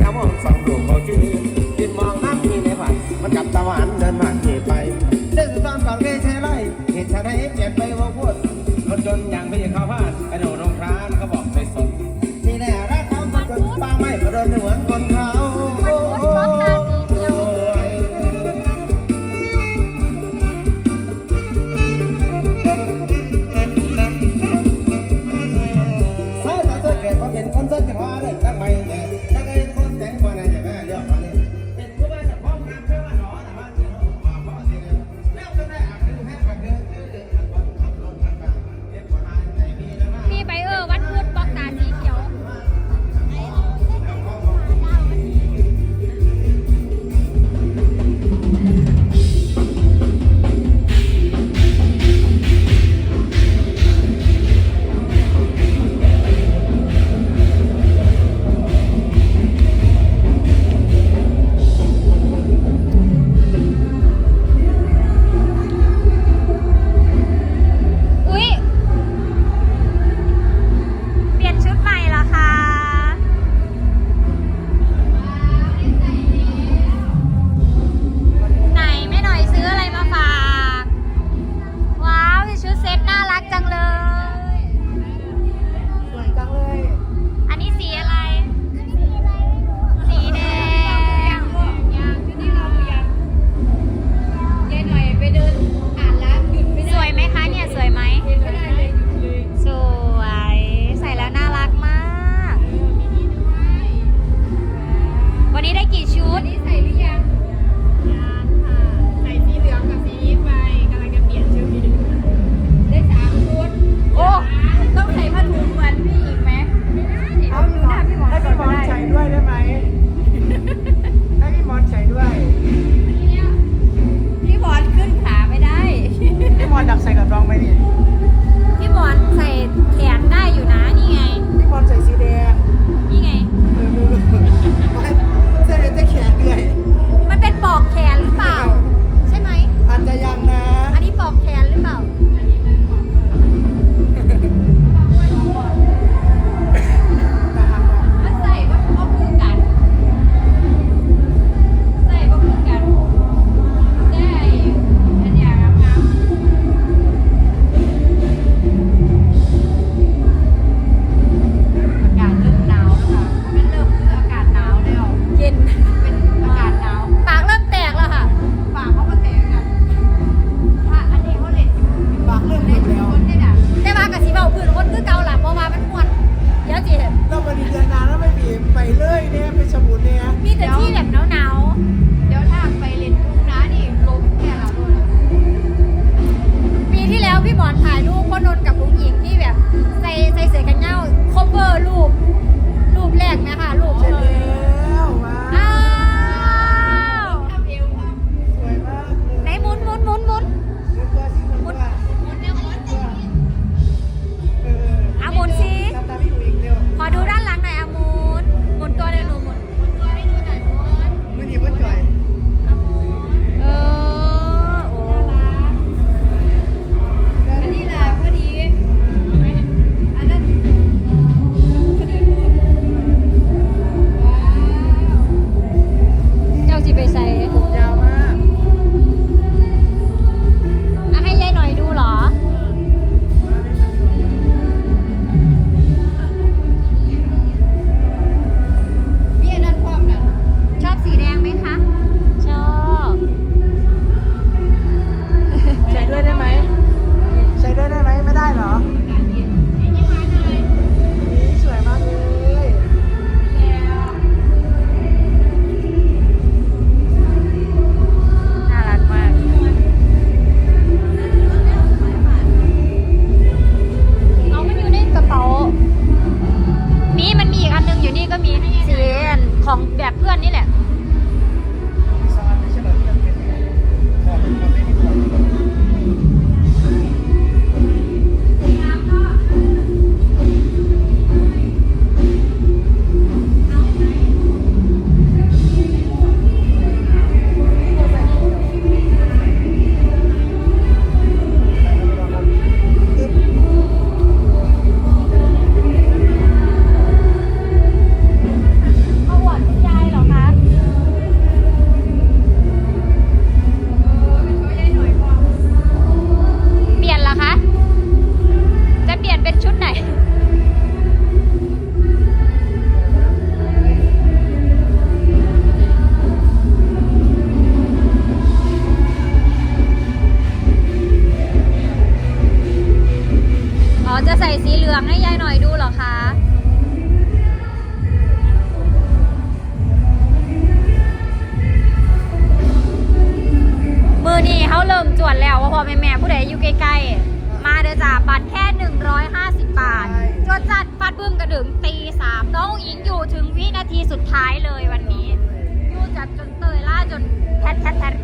ยามองสองดวงเขาชื่อยืนมองน้ำมีในฝันมันกับตะวันเดินมาเกไปเดินสุดตอมก่อนเวชีเหลืองให้ยายหน่อยดูเหรอคะมือนี่เขาเริ่มจวดแล้วว่าพอแม่แม่ผู้ใดอยู่ใกล้ๆ มาเด้อจ้าบัตรแค่ 150 บาท จวดจัดฟัดบึ้มกระดึงตีสามน้องอิงอยู่ถึงวินาทีสุดท้ายเลยวันนี้อยู่จัดจนเตยล่าจนแทดแทดแทด